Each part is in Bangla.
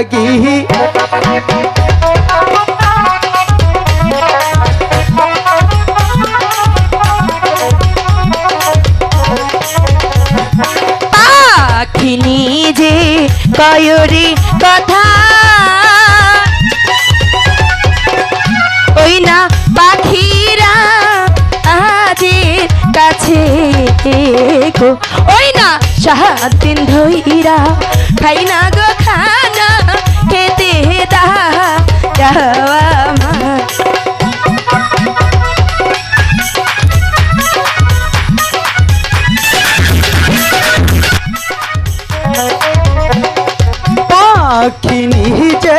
লাগি। পাখি নিজে কয়রি কথা। ওই না পাখিরা আজের কাছে গো সাত দিন ধইরা খাই না গো খানা খেতে দা যাওয়া আমার পাখি নিজে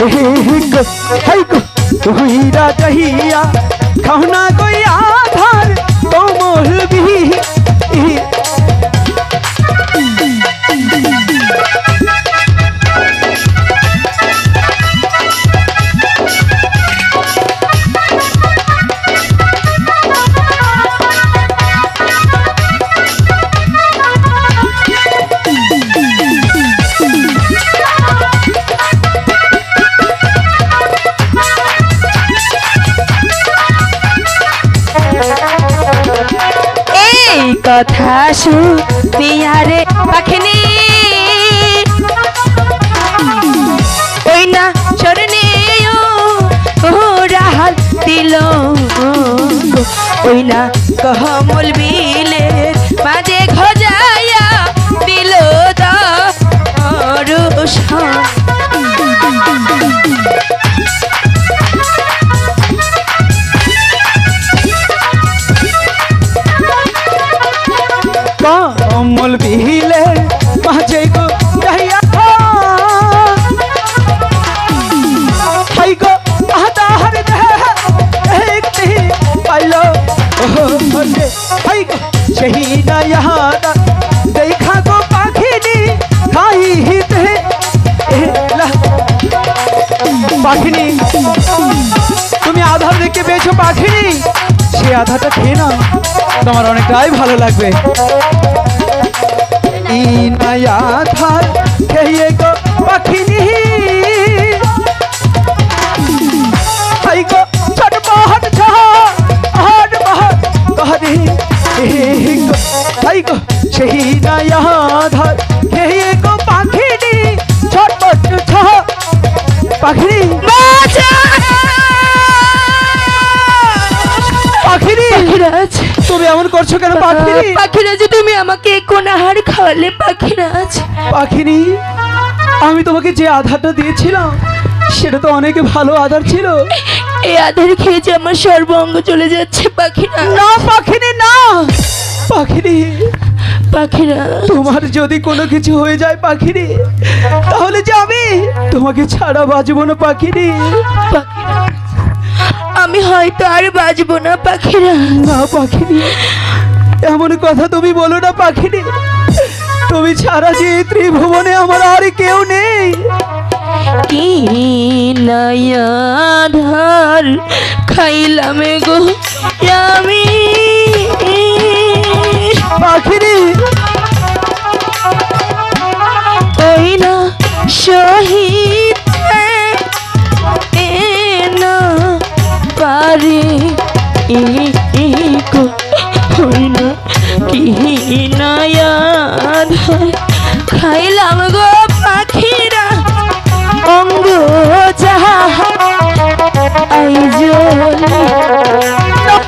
हिक हैक हुईरा जहिया खहुना तो मोहल भी কথা শুনিয়ারে পাখিনি। ওই না চরণে রাহাল দিল। ওই না কহমল বিলের মাঝে খজায়া দিল দরুষণ কমল হাই সেই না ইয়াদা দেখা গো পাখিনি খাই হিতে। পাখিনি। তুমি আধার দেখতে পেয়েছ পাখিনি? সে আধারটা খেয়ে নাও। তোমার অনেকটাই ভালো লাগবে। ই নয়া ধার খেয়ে গো পাখিনি। ধার। খেয়ে গো পাখিনি ছটপট ছহ পাখিনি পাখিনি তুমি এমন করছ কেন পাখিনি পাখিরাজ তুমি আমাকে কোন আহার খাওয়ালে পাখিরাজ। পাখিনি আমি তোমাকে যে আধারটা দিয়েছিলাম সেটা তো অনেক ভালো আধার ছিল। এই আধার খেয়ে যে আমার সর্বঙ্গ চলে যাচ্ছে পাখিরা না পাখিনি না। পাখিনি পাখিরা। তোমার যদি কোনো কিছু হয়ে যায় পাখিরে তাহলে যে আমি তোমাকে ছাড়া বাজবো না পাখিরে। আমি হয়তো আর বাজবো না পাখিরা। না পাখিনি এমন কথা তুমি বলো না পাখিরে। তুমি ছাড়া যে ত্রিভুবনে আমার আর কেউ নেই। কি নয়াধার খাইলাম গো আমি? নয়াধার খাইলাম গো পাখিরা। অঙ্গ যাহা আইজলি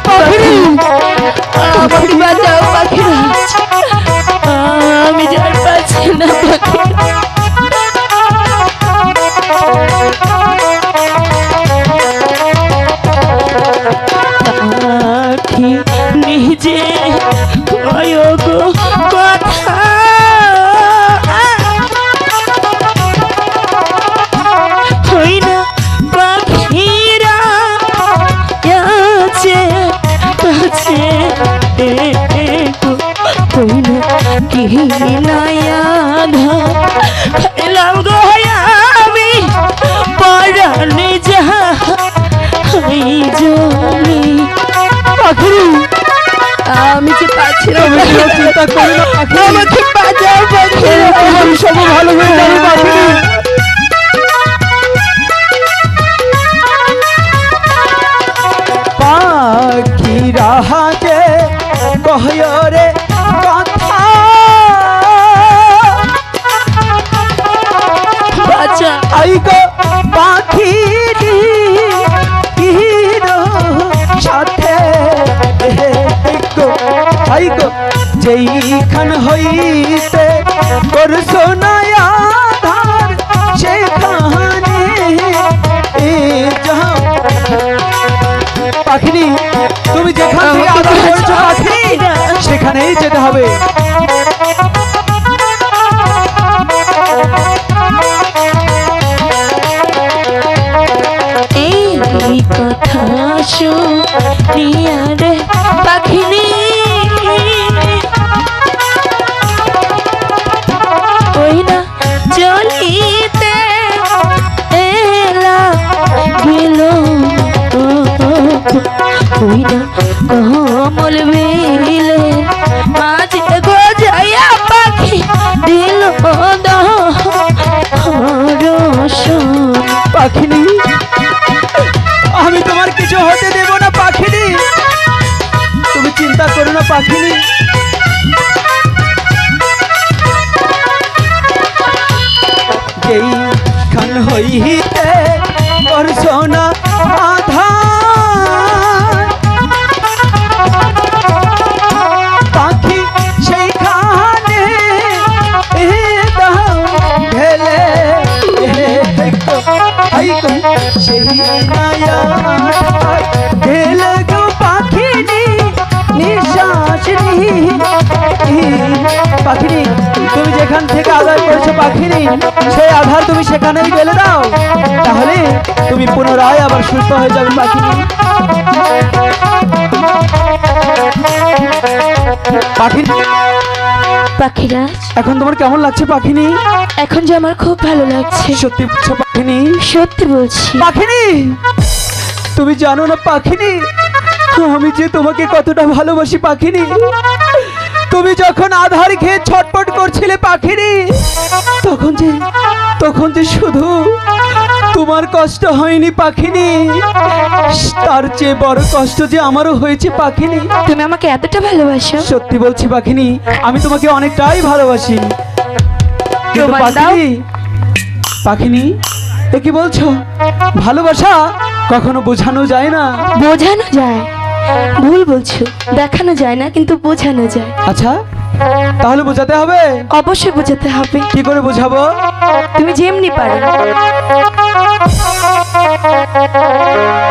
পাখিনি আমাকে বাঁচাও হারাইয়া গেলাম গো আমি পরাণে যাই জমি পাখরু আমি যে পাচ্ছি না আমাকে বাজাও পাখি যেইখান হইতে করছ নয়া ধার সেখানে এ যাও। তুমি যেখান থেকে সেখানেই যেতে হবে। পাখিনি। আমি তোমার কিছু হতে দেব না, পাখিনি। তুমি চিন্তা করো না, পাখিনি। যেই খান হইতে করছ না পাখিনি তুমি যেখান থেকে আদায় করেছ পাখিনি সেই আধার তুমি সেখানেই গেলে দাও তাহলে তুমি পুনরায় আবার সুস্থ হয়ে যাবে পাখিনি পাখিনি পাখিরাজ এখন তোমার কেমন লাগছে পাখিনি? এখন যে আমার খুব ভালো লাগছে। সত্যি বলছো পাখিনি? সত্যি বলছি। পাখিনি? তুমি জানো না পাখিনি? আমি যে তোমাকে কতটা ভালোবাসি পাখিনি। তুমি যখন আধার খেয়ে ছটপট করছিলে পাখিনি তখন যে তখন যে শুধু তোমার কষ্ট হয়নি পাখিনি। তার চেয়ে বড় কষ্ট যে আমারও হয়েছে পাখিনি। তুমি আমাকে এতটা ভালোবাসো। সত্যি বলছি পাখিনি আমি তোমাকে অনেকটাই ভালোবাসি। পাখিনি পাখিনি এ কি বলছো? ভালোবাসা কখনো বোঝানো যায় না। বোঝানো যায়। ভুল বলছো দেখানো যায় না কিন্তু বোঝানো যায়। আচ্ছা তাহলে বোঝাতে হবে? অবশ্যই বোঝাতে হবে। কি করে বোঝাবো? তুমি যেমনি পারো।